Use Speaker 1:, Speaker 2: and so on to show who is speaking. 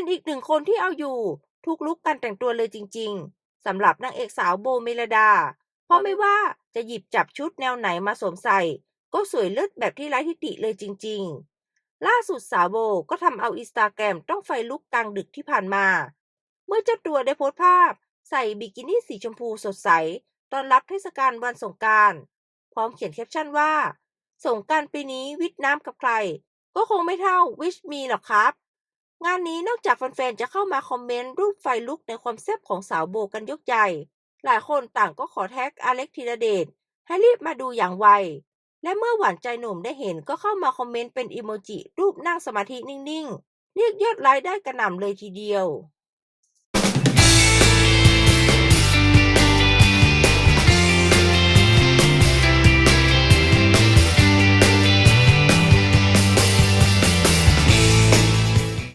Speaker 1: เป็นอีกหนึ่งคนที่เอาอยู่ ทุกลุกการแต่งตัวเลยจริง ๆสำหรับนางเอกสาวโบเมลดา เพราะไม่ว่าจะหยิบจับชุดแนวไหนมาสวมใส่ ก็สวยเลิศแบบที่ไร้ทิฏฐิเลยจริง ๆ ล่าสุดสาวโบก็ทำเอาอินสตาแกรมต้องไฟลุกกลางดึกที่ผ่านมา เมื่อเจ้าตัวได้โพสต์ภาพ ใส่บิกินี่สีชมพูสดใสตอนรับเทศกาลวันสงการพร้อมเขียนแคปชั่นว่า สงการปีนี้วิทน้ำกับใคร ก็คงไม่เท่าวิชมีหรอกครับ งานนี้นอกจากแฟนๆ จะเข้ามาคอมเมนต์รูปไฟลุกในความแซ่บของสาวโบกันยกใหญ่ หลายคนต่างก็ขอแท็กอเล็กธีรเดชให้รีบมาดูอย่างไว และเมื่อหวานใจหนุ่มได้เห็นก็เข้ามาคอมเมนต์เป็นอิโมจิรูปนั่งสมาธินิ่งๆ เรียกยอดไลค์ได้กระหน่ำเลยทีเดียว